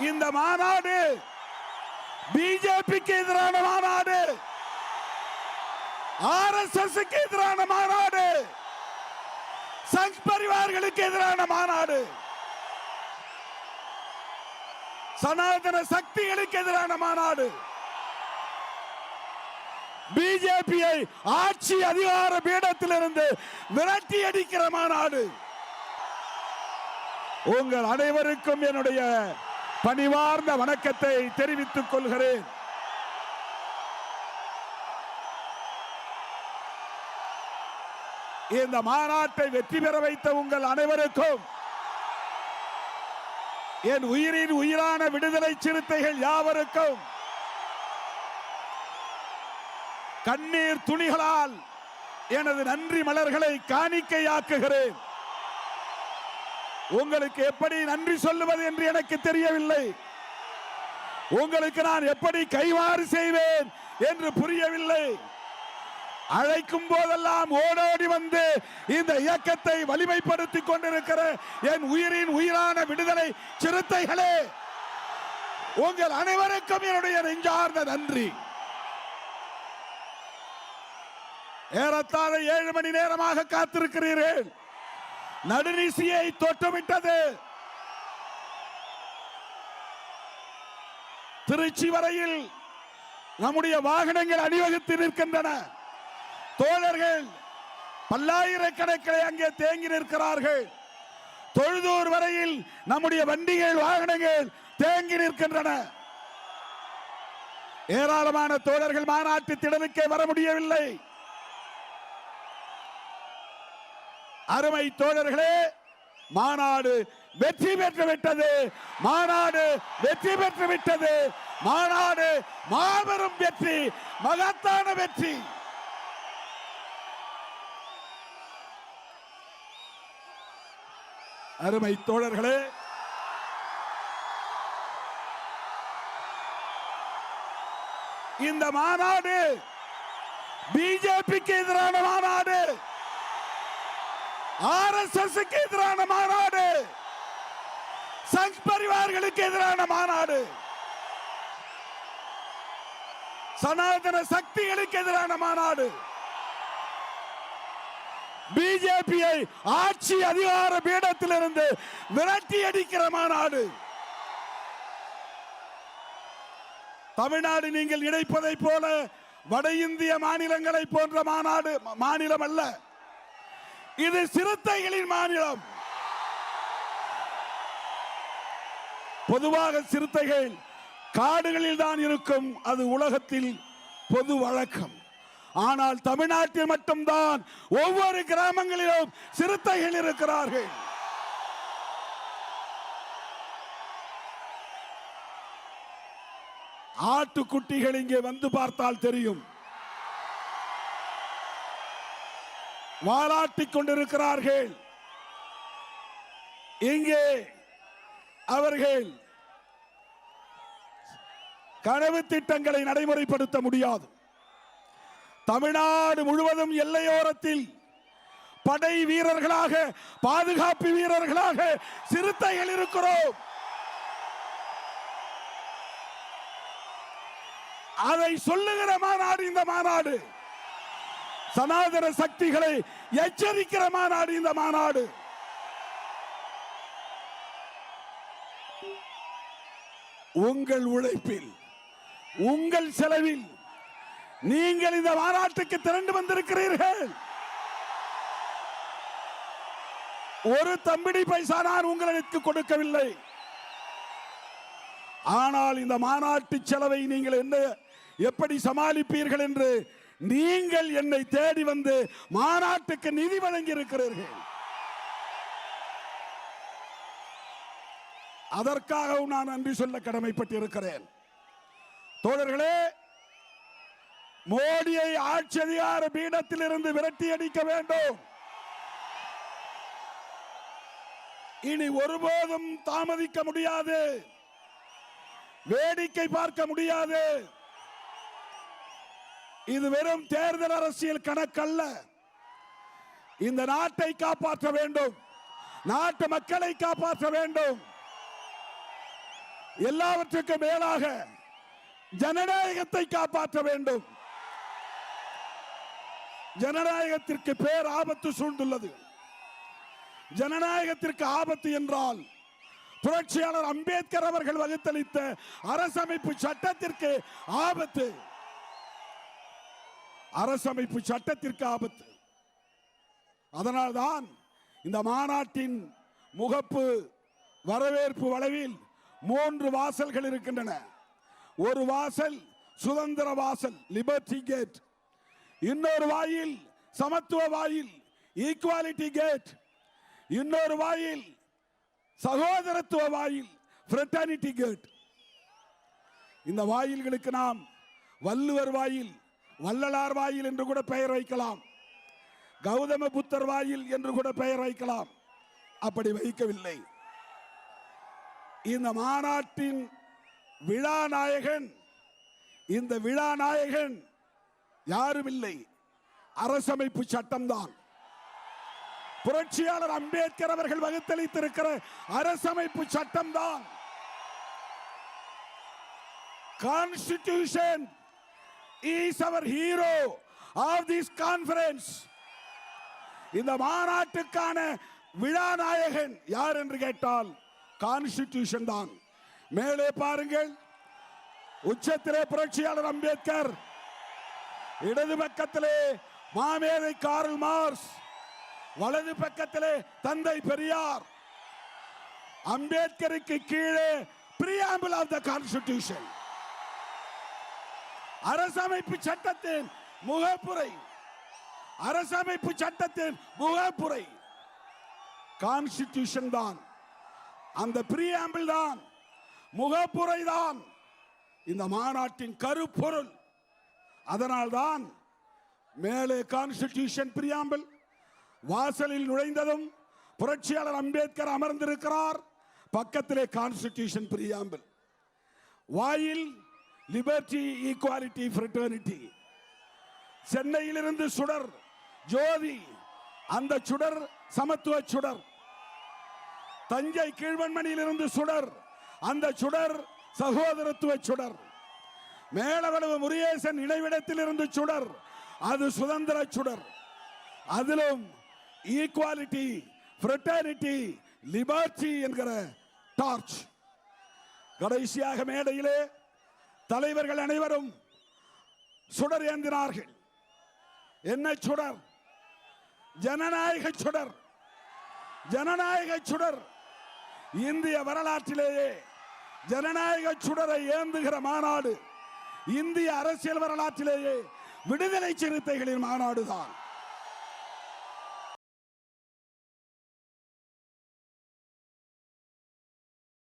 இந்த மாநாடு பிஜேபிக்கு எதிரான மாநாடு. ஆர் எஸ் எஸ் எதிரான மாநாடு. சங் பரிவார்களுக்கு எதிரான மாநாடு. சனாதன சக்திகளுக்கு எதிரான மாநாடு. பிஜேபியை ஆட்சி அதிகார பீடத்திலிருந்து விரட்டி அடிக்கிற மாநாடு. உங்கள் அனைவருக்கும் என்னுடைய பணிவார்ந்த வணக்கத்தை தெரிவித்துக் கொள்கிறேன். இந்த மாநாட்டை வெற்றி பெற வைத்த உங்கள் அனைவருக்கும் என் உயிரின் உயிரான விடுதலை சிறுத்தைகள் யாவருக்கும் கண்ணீர் துணிகளால் எனது நன்றி மலர்களை காணிக்கையாக்குகிறேன். உங்களுக்கு எப்படி நன்றி சொல்லுவது என்று எனக்கு தெரியவில்லை. உங்களுக்கு நான் எப்படி கைவாறு செய்வேன் என்று புரியவில்லை. அழைக்கும் போதெல்லாம் ஓடோடி வந்து இந்த இயக்கத்தை வலிமைப்படுத்திக் கொண்டிருக்கிற என் உயிரின் உயிரான விடுதலை சிறுத்தைகளே உங்கள் அனைவருக்கும் என்னுடைய நெஞ்சார்ந்த நன்றி. ஏறத்தாழ ஏழு மணி நேரமாக காத்திருக்கிறீர்கள். நடுநிசியை தோற்றமிட்டது திருச்சி வரையில் நம்முடைய வாகனங்கள் அணிவகுத்து நிற்கின்றன. தோழர்கள் பல்லாயிரக்கணக்கில் அங்கே தேங்கி நிற்கிறார்கள். தொழுதூர் வரையில் நம்முடைய வண்டிகள் வாகனங்கள் தேங்கி நிற்கின்றன. ஏராளமான தோழர்கள் மாநாட்டு திடலுக்கே வர முடியவில்லை. அருமை தோழர்களே மாநாடு வெற்றி பெற்று விட்டது. மாநாடு வெற்றி பெற்று விட்டது. மாநாடு மாபெரும் வெற்றி மகத்தான வெற்றி. அருமை தோழர்களே இந்த மாநாடு பிஜேபிக்கு எதிரான மாநாடு. ஆர்எஸ்எஸ்க்கு எதிரான மாநாடு. சங் பரிவார்களுக்கு எதிரான மாநாடு. சனாதன சக்திகளுக்கு எதிரான மாநாடு. பிஜேபியை ஆட்சி அதிகார பீடத்திலிருந்து விரட்டி அடிக்கிற மாநாடு. தமிழ்நாடு நீங்கள் இணைப்பதை போல வட இந்திய மாநிலங்களை போன்ற மாநாடு மாநிலம் அல்ல இது சிறுத்தைகளின் மாநிலம். பொதுவாக சிறுத்தைகள் காடுகளில் தான் இருக்கும். அது உலகத்தில் பொது வழக்கம். ஆனால் தமிழ்நாட்டில் மட்டும்தான் ஒவ்வொரு கிராமங்களிலும் சிறுத்தைகள் இருக்கிறார்கள். ஆட்டுக்குட்டிகள் இங்கே வந்து பார்த்தால் தெரியும். வாலாட்டிக் கொண்டிருக்கிறார்கள். இங்கே அவர்கள் கனவு திட்டங்களை நடைமுறைப்படுத்த முடியாது. தமிழ்நாடு முழுவதும் எல்லையோரத்தில் படை வீரர்களாக பாதுகாப்பு வீரர்களாக சிறுத்தைகள் இருக்கிறோம். அதை சொல்லுகிற மாநாடு இந்த மாநாடு. சனாதன சக்திகளை எச்சரிக்கிற மாநாடு இந்த மாநாடு. உங்கள் உழைப்பில் உங்கள் செலவில் நீங்கள் இந்த மாநாட்டுக்கு திரண்டு வந்திருக்கிறீர்கள். ஒரு தம்பிடி பைசா நான் உங்களுக்கு கொடுக்கவில்லை. ஆனால் இந்த மாநாட்டு செலவை நீங்கள் என்ன எப்படி சமாளிப்பீர்கள் என்று நீங்கள் என்னை தேடி வந்து மாநாட்டுக்கு நிதி வழங்கி இருக்கிறீர்கள் அதற்காகவும் நான் நன்றி சொல்ல கடமைப்பட்டிருக்கிறேன். தோழர்களே மோடியை ஆட்சி அதிகார பீடத்தில் இருந்து விரட்டி அடிக்க வேண்டும். இனி ஒருபோதும் தாமதிக்க முடியாது. வேடிக்கை பார்க்க முடியாது. இது வெறும் தேர்தல் அரசியல் கணக்கல்ல. இந்த நாட்டை காப்பாற்ற வேண்டும். நாட்டு மக்களை காப்பாற்ற வேண்டும். எல்லாவற்றுக்கும் மேலாக ஜனநாயகத்தை காப்பாற்ற வேண்டும். ஜனநாயகத்திற்கு பேர் ஆபத்து சூழ்ந்துள்ளது. ஜனநாயகத்திற்கு ஆபத்து என்றால் புரட்சியாளர் அம்பேத்கர் அவர்கள் வகுத்தளித்த அரசமைப்பு சட்டத்திற்கு ஆபத்து. அரசமைப்பு சட்டத்திற்கு ஆபத்து. அதனால்தான் இந்த மாநாட்டின் முகப்பு வரவேற்பு வளைவில் மூன்று வாசல்கள் இருக்கின்றன. ஒரு வாசல் சுதந்திர வாசல் லிபர்டி கேட் இன்னொரு வாயில் சமத்துவ வாயில் ஈக்குவாலிட்டி கேட் இன்னொரு வாயில் சகோதரத்துவ வாயில் ஃப்ரெட்டர்னிட்டி கேட் இந்த வாயில்களுக்கு நாம் வள்ளுவர் வாயில் வள்ளலார் வாயில் என்று கூட பெயர் வைக்கலாம். கௌதம புத்தர் வாயில் என்று கூட பெயர் வைக்கலாம். அப்படி வைக்கவில்லை. இந்த மாநாட்டின் விழா நாயகன் இந்த விழா நாயகன் யாரும் இல்லை அரசமைப்பு சட்டம்தான். புரட்சியாளர் அம்பேத்கர் அவர்கள் வகுத்தளித்திருக்கிற அரசமைப்பு சட்டம்தான். கான்ஸ்டிடியூஷன் இஸ் அவர் ஹீரோ ஆஃப் திஸ் கான்ஃபரன்ஸ் இந்த மாநாட்டுக்கான விழா நாயகன் யார் என்று கேட்டால் கான்ஸ்டிடியூஷன் தான். மேலே பாருங்கள். உச்சத்திலே புரட்சியாளர் அம்பேத்கர். இடது பக்கத்திலே மாமேதை கார்ல் மார்ஸ் வலது பக்கத்திலே தந்தை பெரியார். அம்பேத்கருக்கு கீழே பிரியாம்பிள் ஆஃப் த கான்ஸ்டிடியூஷன் அரசமைப்பு சட்டத்தின் முகப்புரை. அரசமைப்பு சட்டத்தின் முகப்புரை. கான்ஸ்டிடியூஷன் தான். அந்த பிரியாம்பிள் தான். முகப்புரை தான். இந்த மாநாட்டின் கருப்பொருள். அதனால்தான் மேலே கான்ஸ்டிடியூஷன் பிரியாம்பிள் வாசலில் நுழைந்ததும் புரட்சியாளர் அம்பேத்கர் அமர்ந்திருக்கிறார். பக்கத்திலே கான்ஸ்டிடியூஷன் பிரியாம்பிள் வாயில் லிபர்டி ஈக்குவாலிட்டி ஃப்ரெட்டர்னிட்டி சென்னையிலிருந்து சுடர் ஜோதி அந்த சுடர் சமத்துவ சுடர். தஞ்சை கீழ்வன்மணியிலிருந்து சுடர் அந்த சுடர் சகோதரத்துவ சுடர். மேலவளவு முருகேசன் இடைவிடத்தில் இருந்து சுடர் அது சுதந்திர சுடர். அதிலும் ஈக்குவாலிட்டி ஃப்ரெட்டர்னிட்டி லிபர்டி என்கிற டார்ச் கடைசியாக மேடையிலே தலைவர்கள் அனைவரும் சுடர் ஏந்தினார்கள். என்ன சுடர். ஜனநாயக சுடர். ஜனநாயக சுடர். இந்திய வரலாற்றிலேயே ஜனநாயக சுடரை ஏந்துகிற மாநாடு இந்திய அரசியல் வரலாற்றிலேயே விடுதலை சிறுத்தைகளின் மாநாடு தான்